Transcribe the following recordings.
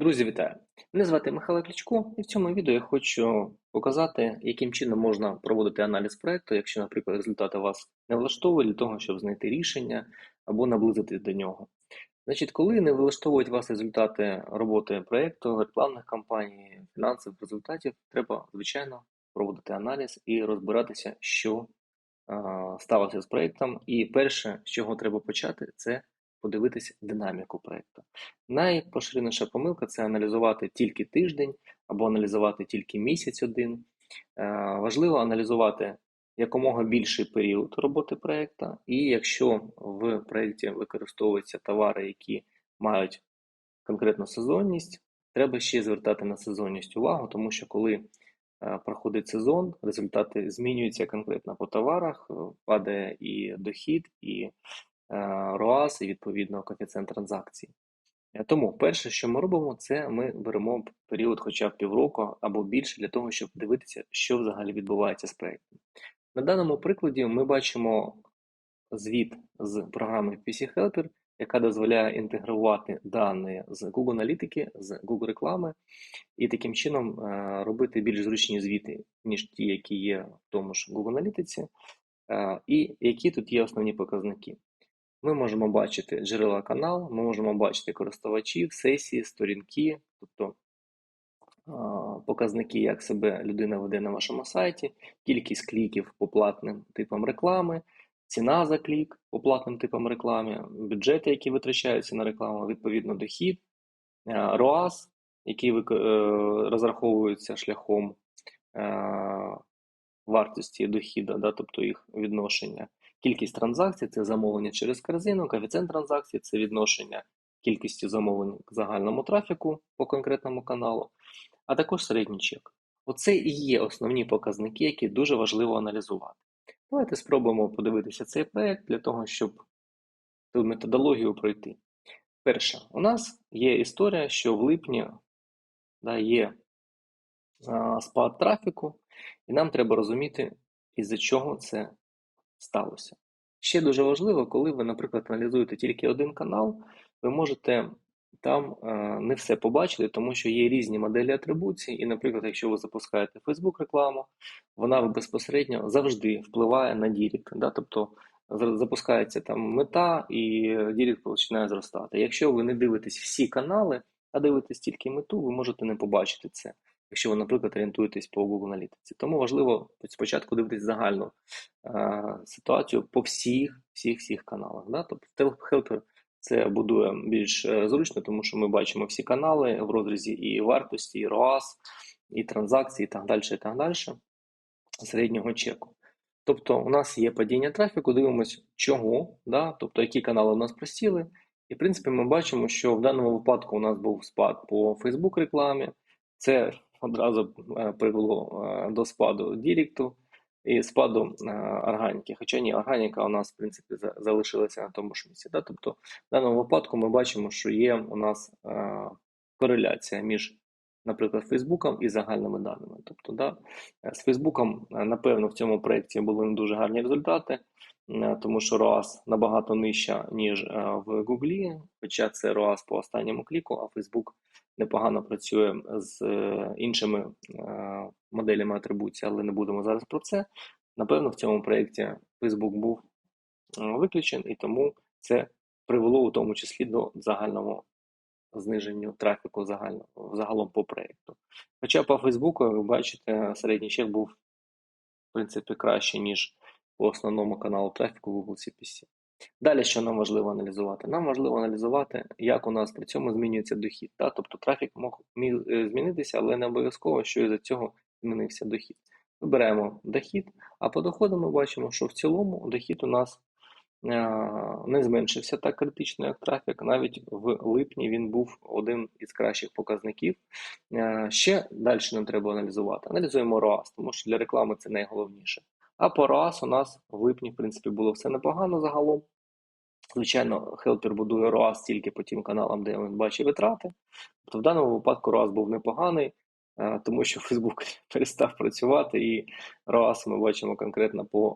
Друзі, вітаю! Мене звати Михайло Кличко, і в цьому відео я хочу показати, яким чином можна проводити аналіз проекту, якщо, наприклад, результати вас не влаштовують для того, щоб знайти рішення або наблизитись до нього. Значить, коли не влаштовують вас результати роботи проекту, рекламних кампаній, фінансових результатів, треба, звичайно, проводити аналіз і розбиратися, що а, сталося з проектом. І перше, з чого треба почати, це подивитися динаміку проекту. Найпоширеніша помилка це аналізувати тільки тиждень або аналізувати тільки місяць один. Е, важливо аналізувати якомога більший період роботи проекту, і якщо в проєкті використовуються товари, які мають конкретну сезонність, треба ще звертати на сезонність увагу, тому що коли е, проходить сезон, результати змінюються конкретно по товарах, е, падає і дохід, і ROAS, і відповідно коефіцієнт транзакцій. Е, тому перше, що ми робимо, це ми беремо період хоча б півроку або більше для того, щоб дивитися, що взагалі відбувається з проєктом. На даному прикладі ми бачимо звіт з програми PC Helper, яка дозволяє інтегрувати дані з Google аналітики, з Google реклами, і таким чином е, робити більш зручні звіти, ніж ті, які є в тому ж Google аналітиці, е, і які тут є основні показники. Ми можемо бачити джерела каналу, ми можемо бачити користувачів, сесії, сторінки, тобто показники, як себе людина веде на вашому сайті, кількість кліків по платним типам реклами, ціна за клік по платним типам реклами, бюджети, які витрачаються на рекламу, відповідно дохід, ROAS, який е, розраховується шляхом е, вартості дохіду, да, тобто їх відношення. Кількість транзакцій це замовлення через корзину, коефіцієнт транзакцій це відношення кількості замовлень к загальному трафіку по конкретному каналу, а також середній чек. Оце і є основні показники, які дуже важливо аналізувати. Давайте спробуємо подивитися цей проєкт для того, щоб ту методологію пройти. Перше, у нас є історія, що в липні да, є а, спад трафіку, і нам треба розуміти, із-за чого це сталося. Ще дуже важливо, коли ви, наприклад, аналізуєте тільки один канал, ви можете там е, не все побачити, тому що є різні моделі атрибуції, і, наприклад, якщо ви запускаєте Facebook рекламу, вона безпосередньо завжди впливає на Дірект. Да? Тобто запускається там мета і Дірект починає зростати. Якщо ви не дивитесь всі канали, а дивитесь тільки мету, ви можете не побачити це якщо ви, наприклад, орієнтуєтесь по Google аналітиці. Тому важливо спочатку дивитись загальну е, ситуацію по всіх всіх всіх каналах. Да? Тобто Helper це будує більш е, зручно, тому що ми бачимо всі канали в розрізі і вартості, і ROAS, і транзакції, і так далі, і так далі, середнього чеку. Тобто у нас є падіння трафіку, дивимося, чого, да? тобто які канали у нас просіли. І в принципі ми бачимо, що в даному випадку у нас був спад по Facebook рекламі. Це одразу е, привело е, до спаду Дірікту і спаду е, органіки. Хоча ні, органіка у нас в принципі залишилася на тому ж місці. Да? Тобто, в даному випадку ми бачимо, що є у нас кореляція між, наприклад, Фейсбуком і загальними даними. Тобто, да, з Фейсбуком, напевно, в цьому проєкті були не дуже гарні результати. Тому що ROAS набагато нижча, ніж в Гуглі, хоча це ROAS по останньому кліку, а Facebook непогано працює з е, іншими е, моделями атрибуції, але не будемо зараз про це. Напевно, в цьому проєкті Facebook був е, виключений, і тому це привело у тому числі до загального зниження трафіку загально, загалом по проєкту. Хоча по Facebook, ви бачите, середній чек був в принципі краще, ніж по основному каналу трафіку Google CPC. Далі, що нам важливо аналізувати? Нам важливо аналізувати, як у нас при цьому змінюється дохід. Да? Тобто трафік міг е, змінитися, але не обов'язково, що із-за цього змінився дохід. Вибираємо дохід, а по доходу ми бачимо, що в цілому дохід у нас не зменшився так критично, як трафік. Навіть в липні він був один із кращих показників. Ще далі нам треба аналізувати. Аналізуємо ROAS, тому що для реклами це найголовніше. А по ROAS у нас в липні, в принципі, було все непогано загалом. Звичайно, Helper будує ROAS тільки по тим каналам, де він бачить витрати. Тобто в даному випадку ROAS був непоганий, тому що Facebook перестав працювати, і ROAS ми бачимо конкретно по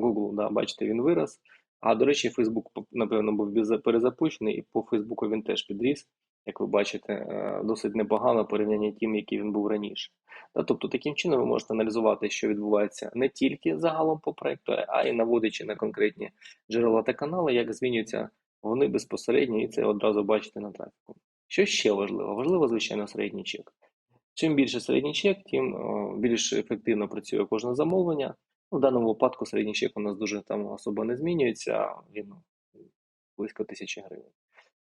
Google. Да, Бачите, він вирос. А до речі, Facebook, напевно, був перезапущений, і по Facebook він теж підріс. Як ви бачите, е, досить непогано в порівнянні тим, який він був раніше. Тобто таким чином ви можете аналізувати, що відбувається не тільки загалом по проекту, а й наводячи на конкретні джерела та канали, як змінюються вони безпосередньо, і це одразу бачите на трафіку. Що ще важливо? Важливо, звичайно, середній чек. Чим більше середній чек, тим більш ефективно працює кожне замовлення. Ну, в даному випадку середній чек у нас дуже там особо не змінюється, він близько тисячі гривень.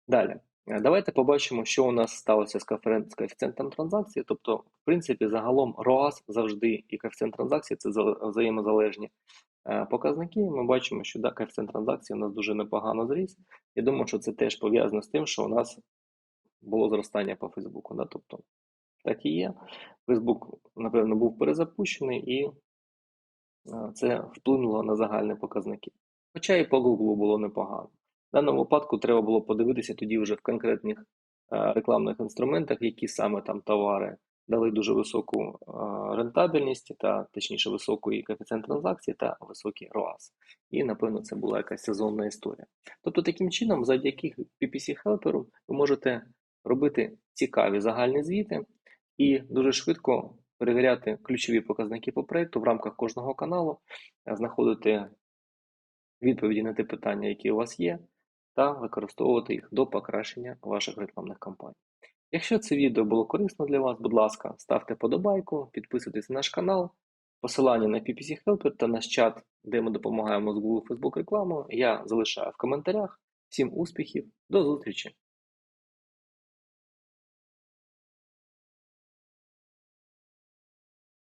Далі, давайте побачимо, що у нас сталося з коефіцієнтом транзакції. Тобто, в принципі, загалом ROAS завжди і коефіцієнт транзакції це взаємозалежні е, показники. Ми бачимо, що да, коефіцієнт транзакції у нас дуже непогано зріс. Я думаю, що це теж пов'язано з тим, що у нас було зростання по Фейсбуку. Да? Тобто, так і є. Фейсбук, напевно, був перезапущений і е, це вплинуло на загальні показники. Хоча і по Google було непогано. В даному випадку треба було подивитися тоді вже в конкретних е, рекламних інструментах, які саме там товари дали дуже високу е, рентабельність, та точніше високий коефіцієнт транзакцій та високий ROAS. І напевно це була якась сезонна історія. Тобто, таким чином, завдяки PPC Helper ви можете робити цікаві загальні звіти і дуже швидко перевіряти ключові показники по проекту в рамках кожного каналу, е, знаходити відповіді на ті питання, які у вас є, та використовувати їх до покращення ваших рекламних кампаній. Якщо це відео було корисно для вас, будь ласка, ставте подобайку, підписуйтесь на наш канал. Посилання на PPC Helper та наш чат, де ми допомагаємо з Google Facebook рекламою, я залишаю в коментарях. Всім успіхів, до зустрічі!